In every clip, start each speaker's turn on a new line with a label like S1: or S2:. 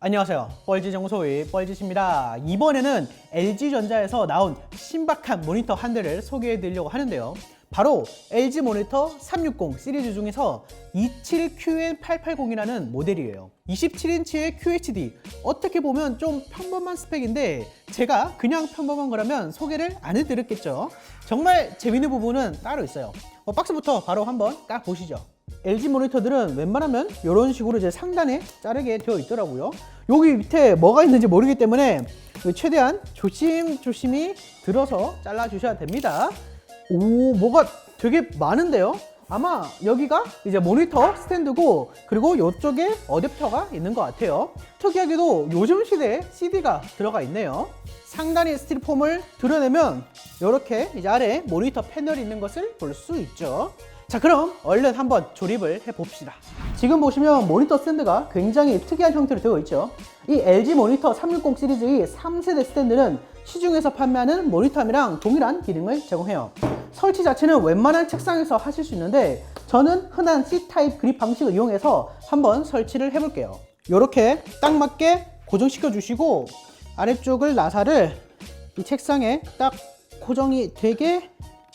S1: 안녕하세요. 뻘지 정소의 뻘짓입니다. 이번에는 LG전자에서 나온 신박한 모니터 한 대를 소개해 드리려고 하는데요. 바로 LG 모니터 360 시리즈 중에서 27QN880이라는 모델이에요. 27인치의 QHD. 어떻게 보면 좀 평범한 스펙인데 제가 그냥 평범한 거라면 소개를 안 해드렸겠죠. 정말 재밌는 부분은 따로 있어요. 어, 박스부터 바로 한번 까 보시죠. LG 모니터들은 웬만하면 이런 식으로 이제 상단에 자르게 되어 있더라고요. 여기 밑에 뭐가 있는지 모르기 때문에 최대한 조심조심히 들어서 잘라 주셔야 됩니다. 오, 뭐가 되게 많은데요? 아마 여기가 이제 모니터 스탠드고 그리고 이쪽에 어댑터가 있는 것 같아요. 특이하게도 요즘 시대에 CD가 들어가 있네요. 상단의 스티로폼을 드러내면 이렇게 이제 아래 모니터 패널이 있는 것을 볼 수 있죠. 자 그럼 얼른 한번 조립을 해봅시다. 지금 보시면 모니터 스탠드가 굉장히 특이한 형태로 되어 있죠. 이 LG 모니터 360 시리즈의 3세대 스탠드는 시중에서 판매하는 모니터함이랑 동일한 기능을 제공해요. 설치 자체는 웬만한 책상에서 하실 수 있는데 저는 흔한 C타입 그립 방식을 이용해서 한번 설치를 해볼게요. 이렇게 딱 맞게 고정시켜 주시고 아래쪽을 나사를 이 책상에 딱 고정이 되게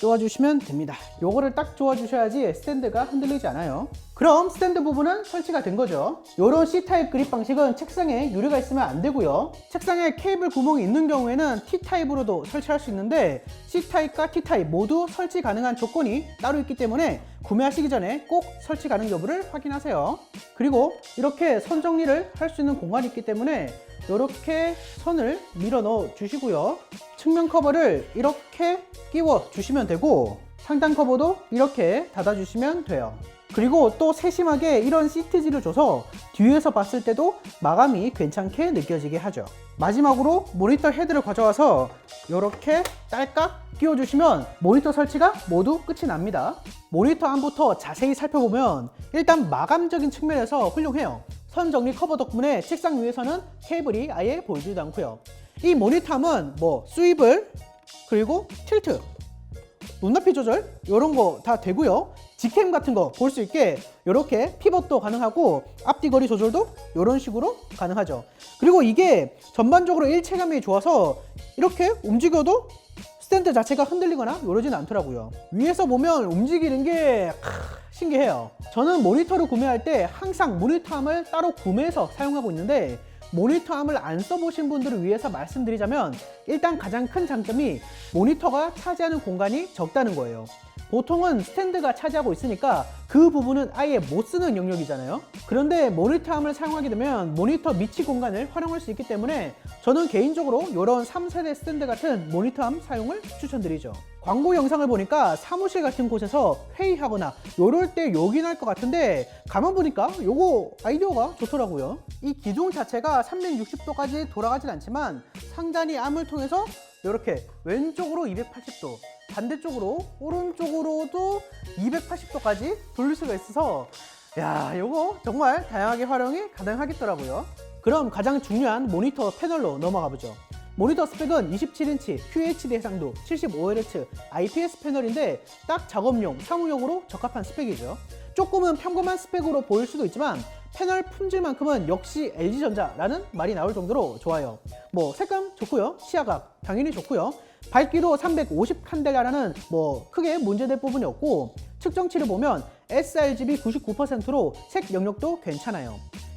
S1: 조아주시면 됩니다. 요거를 딱 조아주셔야지 스탠드가 흔들리지 않아요. 그럼 스탠드 부분은 설치가 된 거죠. 요런 C타입 그립 방식은 책상에 유리가 있으면 안 되고요. 책상에 케이블 구멍이 있는 경우에는 T타입으로도 설치할 수 있는데 C타입과 T타입 모두 설치 가능한 조건이 따로 있기 때문에 구매하시기 전에 꼭 설치 가능 여부를 확인하세요. 그리고 이렇게 선 정리를 할 수 있는 공간이 있기 때문에 이렇게 선을 밀어 넣어 주시고요. 측면 커버를 이렇게 끼워 주시면 되고 상단 커버도 이렇게 닫아 주시면 돼요. 그리고 또 세심하게 이런 시트지를 줘서 뒤에서 봤을 때도 마감이 괜찮게 느껴지게 하죠. 마지막으로 모니터 헤드를 가져와서 이렇게 딸깍 끼워주시면 모니터 설치가 모두 끝이 납니다. 모니터 안부터 자세히 살펴보면 일단 마감적인 측면에서 훌륭해요. 선 정리 커버 덕분에 책상 위에서는 케이블이 아예 보이지도 않고요. 이 모니터함은 뭐 스위블 그리고 틸트 눈높이 조절 이런 거 다 되고요. G캠 같은 거 볼 수 있게 이렇게 피벗도 가능하고 앞뒤 거리 조절도 이런 식으로 가능하죠. 그리고 이게 전반적으로 일체감이 좋아서 이렇게 움직여도 스탠드 자체가 흔들리거나 이러진 않더라고요. 위에서 보면 움직이는 게 크, 신기해요. 저는 모니터를 구매할 때 항상 모니터함을 따로 구매해서 사용하고 있는데 모니터함을 안 써보신 분들을 위해서 말씀드리자면 일단 가장 큰 장점이 모니터가 차지하는 공간이 적다는 거예요. 보통은 스탠드가 차지하고 있으니까 그 부분은 아예 못 쓰는 영역이잖아요. 그런데 모니터함을 사용하게 되면 모니터 밑이 공간을 활용할 수 있기 때문에 저는 개인적으로 이런 3세대 스탠드 같은 모니터함 사용을 추천드리죠. 광고 영상을 보니까 사무실 같은 곳에서 회의하거나 요럴 때 요긴할 것 같은데 가만 보니까 요거 아이디어가 좋더라고요. 이 기둥 자체가 360도까지 돌아가진 않지만 상단이 암을 통해서 이렇게 왼쪽으로 280도 반대쪽으로 오른쪽으로도 280도까지 돌릴 수가 있어서 야 요거 정말 다양하게 활용이 가능하겠더라고요. 그럼 가장 중요한 모니터 패널로 넘어가 보죠. 모니터 스펙은 27인치 QHD 해상도 75Hz IPS 패널인데 딱 작업용, 사무용으로 적합한 스펙이죠. 조금은 평범한 스펙으로 보일 수도 있지만 패널 품질만큼은 역시 LG전자라는 말이 나올 정도로 좋아요. 뭐 색감 좋고요. 시야각 당연히 좋고요. 밝기도 350 칸델라라는 뭐 크게 문제될 부분이 없고 측정치를 보면 sRGB 99%로 색 영역도 괜찮아요.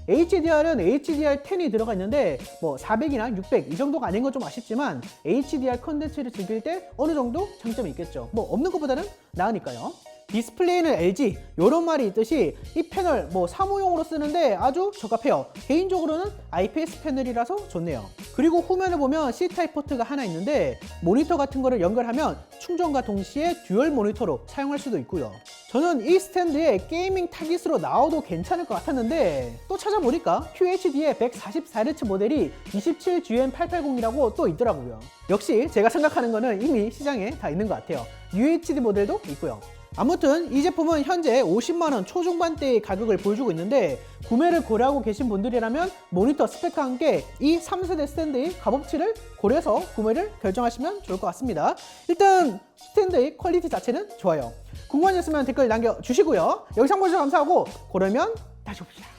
S1: HDR은 HDR10이 들어가 있는데 뭐 400이나 600 이 정도가 아닌 건 좀 아쉽지만 HDR 컨텐츠를 즐길 때 어느 정도 장점이 있겠죠. 뭐 없는 것보다는 나으니까요. 디스플레이는 LG 이런 말이 있듯이 이 패널 뭐 사무용으로 쓰는데 아주 적합해요. 개인적으로는 IPS 패널이라서 좋네요. 그리고 후면을 보면 C타입 포트가 하나 있는데 모니터 같은 거를 연결하면 충전과 동시에 듀얼 모니터로 사용할 수도 있고요. 저는 이 스탠드에 게이밍 타깃으로 나와도 괜찮을 것 같았는데 또 찾아보니까 QHD의 144Hz 모델이 27GM880이라고 또 있더라고요. 역시 제가 생각하는 거는 이미 시장에 다 있는 것 같아요. UHD 모델도 있고요 아무튼 이 제품은 현재 50만원 초중반대의 가격을 보여주고 있는데 구매를 고려하고 계신 분들이라면 모니터 스펙과 함께 이 3세대 스탠드의 값어치를 고려해서 구매를 결정하시면 좋을 것 같습니다. 일단 스탠드의 퀄리티 자체는 좋아요. 있으면 댓글 남겨주시고요. 영상 보셔서 감사하고 그러면 다시 봅시다.